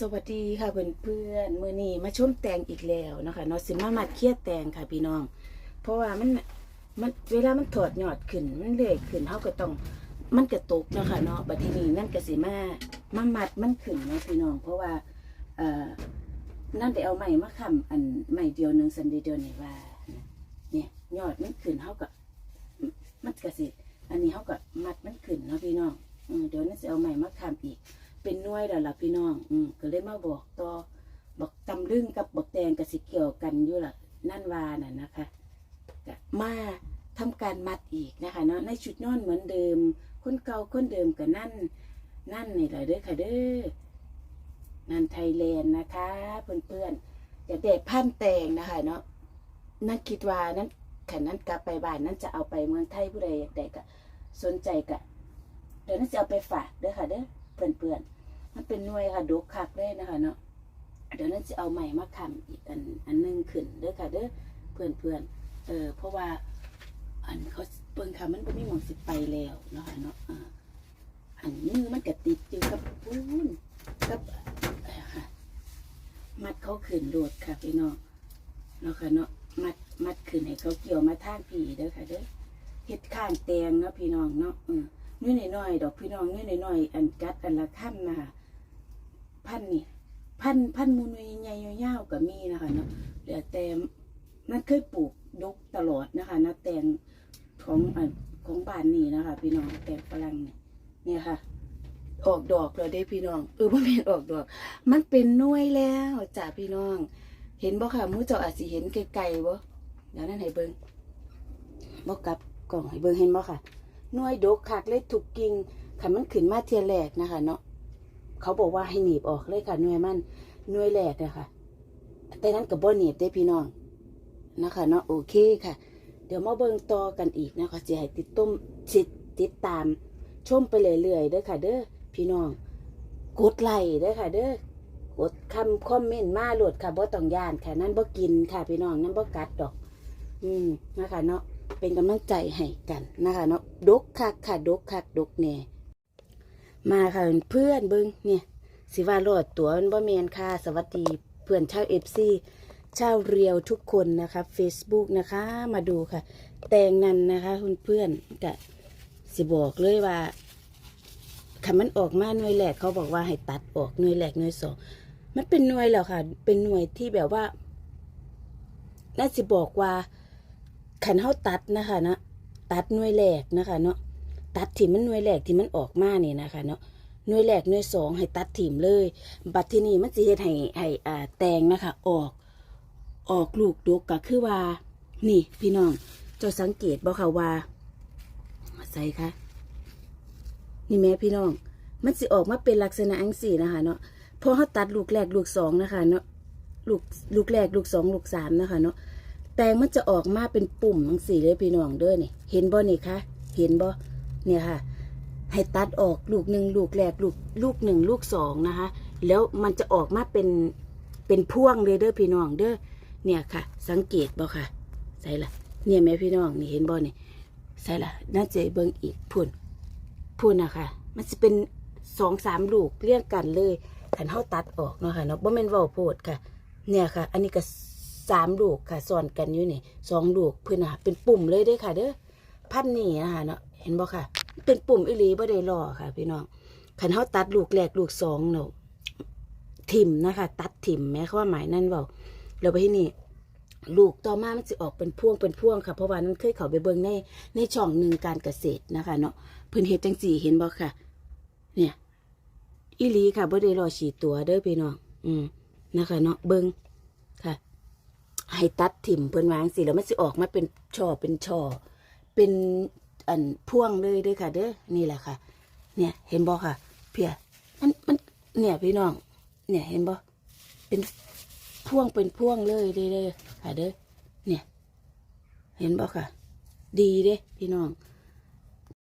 สวัสดีค่ะเพื่อนเพื่อนๆมื่อนี้มาชมแตงอีกแล้วนะคะเนาะสิมามัดเครียดแตงค่ะพี่น้อง เพราะว่ามันมันเวลามันถอดยอดขึ้นมันเลื่อยขึ้นเฮาก็ต้องมันกระตุกเนาะค่ะเนาะบัดทีนี้นั่นก็สิมามามัดมันขึ้นเนะพี่น้อง เพราะว่าเอ่อนั่นได้เอาไม้มาค้ำอันไม้เดียวหนึงสันเดียวนี่ว่า เนี่ยยอดมันขึ้นเฮาก็มันก็สิอันนี้เฮาก็มัดมันขึ้นเนาะพี่น้องเดี๋ยวนั่นสิเอาไม้มาค้ำอีก เป็นหน่วยแล้วล่ะพี่น้อง อืมก็เลยมาบอกต่อบอกตำลึงกับบอกแตงกับสิเกี่ยวกันอยู่ล่ะ นั่นวาน่ะนะคะก็มาทำการมัดอีกนะคะเนาะในชุดนอนเหมือนเดิม คนเก่าคนเดิมกับนั่น นั่นนี่แหละเด้อค่ะเด้อนั่นไทยแลนด์นะคะเพื่อนๆอย่าเด็ดพันแตงนะคะเนาะนั่นคิดว่านั้นขันนั้นกลับไปบ้านนั้นจะเอาไปเมืองไทยผู้ใดอยากได้ก็สนใจก็เดี๋ยวนั้นจะเอาไปฝากเด้อค่ะเด้อเพื่อนๆ มันเป็นหน่วยค่ะดกคักเลยนะคะเนาะเดี๋ยวนั้นจะเอาใหม่มาคำอีกอันอันหนึงขึ้นเด้อค่ะเด้อเพื่อนเพื่อนเออเพราะว่าอันเขาเบิ่งค่ะมันบ่มีหมองสิไปแล้วเนาะค่ะเนาะอันมือมันก็ติดอยู่กับปูนกับค่ะมัดเขาขึ้นโดดค่ะพี่น้องเนาะค่ะเนาะมัดมัดขึ้นให้เขาเกี่ยวมาท่างผีเด้อค่ะเด้อเฮ็ดข้างแตงเนาะพี่น้องเนาะเออน้อยน้อยๆดอกพี่น้องน้อยน้อยๆอันกัดอันละขั้นนะคะ พันนี่พันพันมูนใหญ่ยาวๆก็มีนะคะเนาะเหลือแต่นั่นเคยปลูกดกตลอดนะคะนะแตงของอของบ้านนี่นะคะ พี่น้องแตงฝรั่งเนี่ยเนี่ยค่ะ ออกดอกเลยได้พี่น้องเออบ่แม่นออกดอก มันเป็นน่วยแล้วจ้าพี่น้อง เห็นบ่ค่ะมูเจ้าอาจสิเห็นไกลๆบ่เดี๋ยวนั้นให้เบิ่งบ่กลับกล่องให้เบิ่งเห็นบ่ค่ะน่วยดกคักเลยถูกกิ่งขันมันขึ้นมาเทียแรกนะคะ เนาะ เขาบอกว่าให้หนีบออกเลยค่ะหน่วยมันหน่วยแรกนะคะแต่นั้นกับบ่หนีบได้พี่น้องนะคะเนาะโอเคค่ะ เดี๋ยวมาเบิ่งต่อกันอีกนะคะจะให้ติดต้มติดติดตาม ชมไปเรื่อยๆเด้อค่ะ เด้อพี่น้องกดไลค์เด้อค่ะ เด้อกดคำคอมเมนต์มาโหลดค่ะบ่ต้องย่านค่ะนั่นบ่กินค่ะ พี่น้องนั่นบ่กัดดอก อืมนะคะ เนาะเป็นกำลังใจให้กันนะคะ เนาะดกคักค่ะดกคักดกแน่ มาค่ะเพื่อนเบิ้งเนี่ยสิว่าโหลดตัวมันบ่แมนค่ะ สวัสดีเพื่อนชาวเอฟซีชาวเรียวทุกคนนะคะ Facebook นะคะมาดูค่ะ แตงนั้นนะคะคุณเพื่อนกะสิบอกเลยว่าคำมันออกมาหน่วยแรกเขาบอกว่าให้ตัดออกหน่วยแรกหน่วยสองมันเป็นหน่วยแล้วค่ะ เป็นหน่วยที่แบบว่า น่าจะบอกว่าขันเฮาตัดนะคะนะตัดหน่วยแรกนะคะ เนาะ ตัดถิ่มมันหน่วยแรกที่มันออกมานี่นะคะเนาะหน่วยแรกหน่วยสองให้ตัดถิ่มเลย บัดที่นี่มันจะเฮ็ดให้ให้อ่าแตงนะคะ ออก ออกลูกดกก็คือว่า นี่ พี่น้องเจ้าสังเกตบ่ค่ะว่าใส่ค่ะ นี่แม่พี่น้อง มันสิออกมาเป็นลักษณะอังสีนะคะ เนาะพอเขาตัดลูกแรกลูกสองนะคะ เนาะลูกลูกแรกลูกสองลูกสามนะคะ เนาะแตงมันจะออกมาเป็นปุ่มทั้งสีเลยพี่น้องเด้อนี่เห็นบ่นี่คะเห็นบ่ เนี่ยค่ะ ให้ตัดออกลูกหนึ่งลูกแรกลูกลูกหนึ่งลูกสองนะคะ แล้วมันจะออกมาเป็นเป็นพ่วงเลยเด้อพี่น้องเด้อเนี่ยค่ะ สังเกตบ่ค่ะใส่ละเนี่ยแม่พี่น้องนี่เห็นบ่นี่ใส่ละน่าจะเบิ่งอีกพุ่นพุ่นนะคะมันจะเป็นสองสามลูกเรียงกันเลยขันเฮาตัดออกเนาะค่ะเนาะบ่แม่นว้าโพดค่ะ เนี่ยค่ะ อันนี้ก็สามลูกค่ะซ้อนกันอยู่นี่สองลูกเพื่อนนะคะเป็นปุ่มเลยเด้อค่ะ เด้อพันนี่นะคะเนาะ เห็นบ่ค่ะ เป็นปุ่มอีหลีบ่ได้รอค่ะ พี่น้องคันเฮาตัดลูกแรกลูกสองเนาะถิ่มนะคะ ตัดถิ่มแม้ว่าหมายนั่นเปล่าไปที่นี่ลูกต่อมามันจะออกเป็นพ่วงเป็นพ่วงค่ะเพราะว่านั้นเคยเขาไปเบิ่งในในช่องหนึ่งการเกษตรนะคะ เนาะเพิ่นเฮ็ดจังสี่เห็นบ่ค่ะ เนี่ยอีลีค่ะบ่ได้รอฉีดตัวเด้อพี่น้องอืมนะคะ เนาะเบิ่งค่ะให้ตัดถิ่มเพิ่นวางสิแล้วมันสิออกมาเป็นช่อเป็นช่อเป็น อันพ่วงเลยด้วยค่ะ เด้อนี่แหละค่ะ เนี่ยเห็นบ่ค่ะ เพียมันมันเนี่ยพี่น้อง เนี่ยเห็นบ่เป็นพ่วงเป็นพ่วงเลยเด้อเด้อค่ะเด้อเนี่ย เห็นบ่ค่ะ ดีเด้พี่น้อง